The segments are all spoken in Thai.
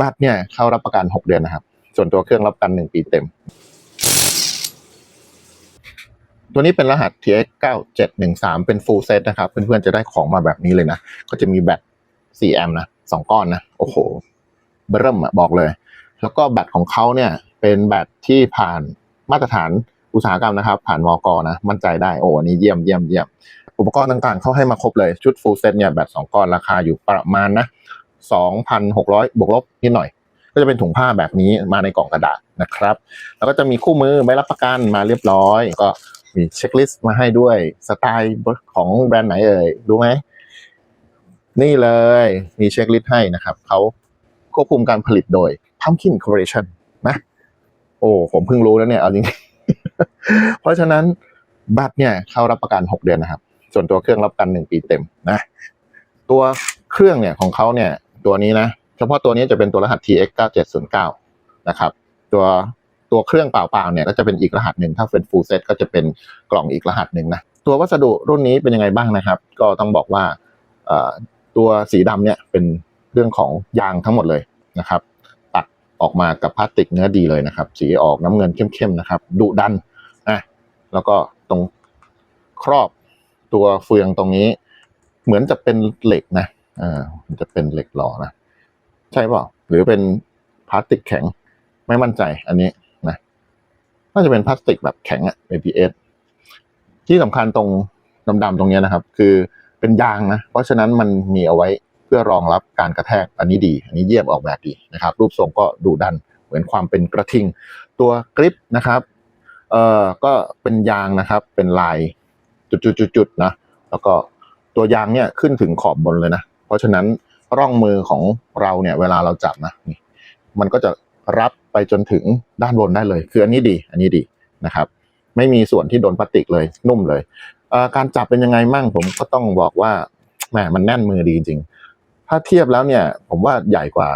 บัตรเนี่ยเข้ารับประกัน 6 เดือนนะครับ ส่วนตัวเครื่องรับประกัน 1 ปีเต็ม ตัวนี้เป็นรหัส TX 9713 เป็น full set นะครับ เพื่อนๆจะได้ของมาแบบนี้เลยนะ ก็จะมีแบต4แอมป์นะ2ก้อนนะ โอ้โห เบิ่มอะบอกเลย แล้วก็แบตของเขาเนี่ยเป็นแบตที่ผ่านมาตรฐานอุตสาหกรรมนะครับ ผ่านมอกนะ มั่นใจได้โอ้อันนี้เยี่ยมเยี่ยมเยี่ยมอุปกรณ์ต่างๆ เขาให้มาครบเลยชุด full set เนี่ยแบต2ก้อนราคาอยู่ประมาณนะ 2,600 บวกลบนิดหน่อย ก็จะเป็นถุงผ้าแบบนี้มาในกล่องกระดาษนะครับ แล้วก็จะมีคู่มือใบรับประกันมาเรียบร้อย ก็มีเช็คลิสต์มาให้ด้วยสไตล์ของแบรนด์ไหนเอ่ยรู้ไหมนี่เลยมีเช็คลิสต์ให้นะครับเขาควบคุมการผลิตโดย Pumpkin Corporation นะ โอ้ผมเพิ่งรู้แล้วเนี่ยเอาจริงเพราะฉะนั้นบัตรเนี่ยเข้ารับประกัน 6 เดือนนะครับ ส่วนตัวเครื่องรับประกัน 1 ปีเต็มนะ ตัวเครื่องเนี่ยของเขาเนี่ย ตัวนี้นะเฉพาะตัวนี้จะเป็นตัวรหัส TX 9709นะครับตัวตัวเครื่องเปล่าๆเนี่ยก็จะเป็นอีกรหัสหนึ่งถ้าเป็น full set ก็จะเป็นกล่องอีกรหัสหนึ่งนะตัววัสดุรุ่นนี้เป็นยังไงบ้างนะครับ ก็ต้องบอกว่าตัวสีดำเนี่ยเป็นเรื่องของยางทั้งหมดเลยนะครับตัดออกมากับพลาสติกเนื้อดีเลยนะครับ สีออกน้ำเงินเข้มๆนะครับดุดันนะแล้วก็ตรงครอบตัวเฟืองตรงนี้ เหมือนจะเป็นเหล็กนะ อ่ามันจะเป็นเหล็กหล่อนะ ใช่เปล่า หรือเป็นพลาสติกแข็ง ไม่มั่นใจอันนี้นะ น่าจะเป็นพลาสติกแบบแข็งอะ ABS ที่สำคัญตรงดำๆตรงเนี้ยนะครับ คือเป็นยางนะ เพราะฉะนั้นมันมีเอาไว้เพื่อรองรับการกระแทก อันนี้ดี อันนี้เยี่ยมออกแบบดีนะครับ รูปทรงก็ดูดันเหมือนความเป็นกระทิง ตัวกริปนะครับเอ่อก็เป็นยางนะครับ เป็นลายจุดๆๆๆนะ แล้วก็ตัวยางเนี่ยขึ้นถึงขอบบนเลยนะ เพราะฉะนั้นร่องมือของเราเนี่ยเวลาเราจับนะนี่มันก็จะรับไปจนถึงด้านบนได้เลย คืออันนี้ดี อันนี้ดีนะครับ ไม่มีส่วนที่โดนพลาสติกเลยนุ่มเลยการจับเป็นยังไงมั่งผมก็ต้องบอกว่าแหมมันแน่นมือดีจริง ถ้าเทียบแล้วเนี่ยผมว่าใหญ่กว่า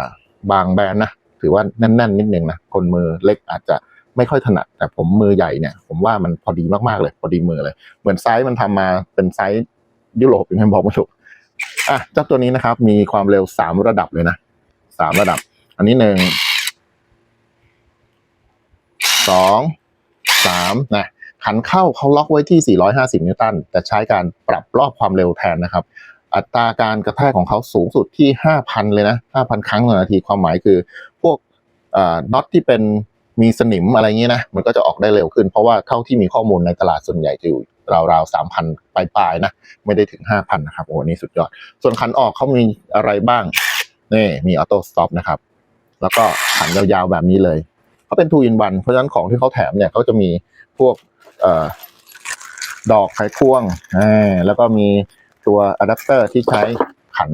บางแบรนด์นะถือว่าแน่นๆนิดนึงนะคนมือเล็กอาจจะไม่ค่อยถนัด แต่ผมมือใหญ่เนี่ย ผมว่ามันพอดีมากๆเลย พอดีมือเลย เหมือนไซส์มันทำมาเป็นไซส์ยุโรปยังไงบอกไม่ถูก อะเจ้าตัวนี้นะครับ มีความเร็วสามระดับเลยนะสามระดับ อันนี้หนึ่งสองสามนะขันเข้าเขาล็อกไว้ที่ 450 นิวตัน แต่ใช้การปรับรอบความเร็วแทนนะครับ อัตราการกระแทกของเขาสูงสุดที่ 5,000 เลยนะ 5,000 ครั้งต่อนาทีความหมายคือพวกน็อตที่เป็นมีสนิมอะไรเงี้ยนะ มันก็จะออกได้เร็วขึ้น เพราะว่าเท่าที่มีข้อมูลในตลาดส่วนใหญ่จะอยู่ ราวๆ3,000ปลายๆนะ ไม่ได้ถึง5,000นะครับ โอ้โหนี่สุดยอด ส่วนขันออกเขามีอะไรบ้าง นี่มีออโต้สต็อปนะครับ แล้วก็ขันยาวๆแบบนี้เลยเขาเป็น2 in 1เพราะฉะนั้นของที่เขาแถมเนี่ยเขาจะมีพวกเอ่อดอกไขควงแล้วก็มีตัวอะแดปเตอร์ที่ใช้ขัน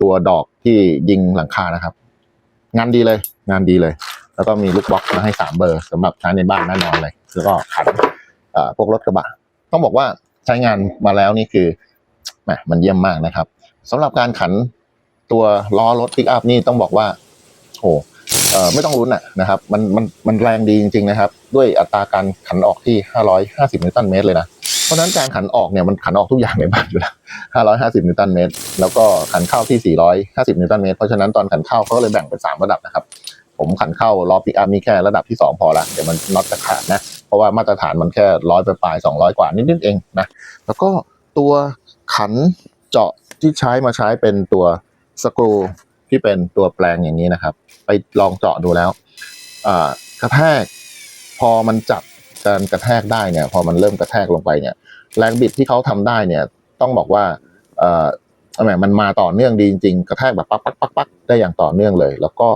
ตัวดอกที่ยิงหลังคานะครับ งานดีเลย งานดีเลย แล้วก็มีลูกบล็อกมาให้สามเบอร์สำหรับใช้ในบ้านแน่นอนเลย แล้วก็ขัน พวกรถกระบะ ต้องบอกว่าใช้งานมาแล้วนี่คือแหมมันเยี่ยมมากนะครับสำหรับการขันตัวล้อรถปิกอัพนี่ต้องบอกว่าโอ้เอ่อไม่ต้องลุ้นอะนะครับ มันมันมันแรงดีจริง ๆ นะครับ ด้วยอัตราการขันออกที่ 550 นิวตันเมตรเลยนะ เพราะนั้นการขันออกเนี่ยมันขันออกทุกอย่างในบ้านอยู่แล้ว 550 นิวตันเมตร แล้วก็ขันเข้าที่ 450 นิวตันเมตร เพราะฉะนั้นตอนขันเข้าเขาก็เลยแบ่งเป็น 3 ระดับนะครับ ผมขันเข้าล้อปิกอัพนี่แค่ระดับที่ 2 พอละเดี๋ยวมันน็อตจะขาดนะ ราะว่ามาตรฐานมันแค่ร้อยไปปลายสองร้อยกว่านิดๆเองนะแล้วก็ตัวขันเจาะที่ใช้มาใช้เป็นตัวสกรูที่เป็นตัวแปลงอย่างนี้นะครับ ไปลองเจาะดูแล้วอกระแทกพอมันจับการกระแทกได้เนี่ย พอมันเริ่มกระแทกลงไปเนี่ย แรงบิดที่เขาทำได้เนี่ย ต้องบอกว่าเอ่อแหมมันมาต่อเนื่องดีจริงๆกระแทกแบบปักปักปักปักได้อย่างต่อเนื่องเลย แล้วก็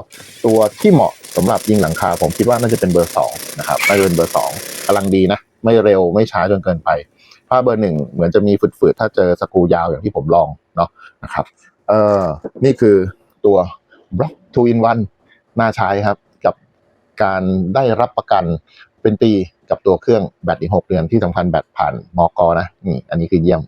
ตัวที่เหมาะสำหรับยิงหลังคา ผมคิดว่าน่าจะเป็นเบอร์สองนะครับน่าจะเป็นเบอร์สอง กำลังดีนะ ไม่เร็วไม่ช้าจนเกินไป ผ้าเบอร์หนึ่งเหมือนจะมีฝืดๆ ถ้าเจอสกูยาวอย่างที่ผมลองเนาะนะครับเออนี่คือตัวบล็อก2 in 1น่าใช้ครับ กับการได้รับประกันเป็นปีกับตัวเครื่องแบตอีก6เดือนที่สำคัญแบตผ่านมอกนะนี่อันนี้คือเยี่ยม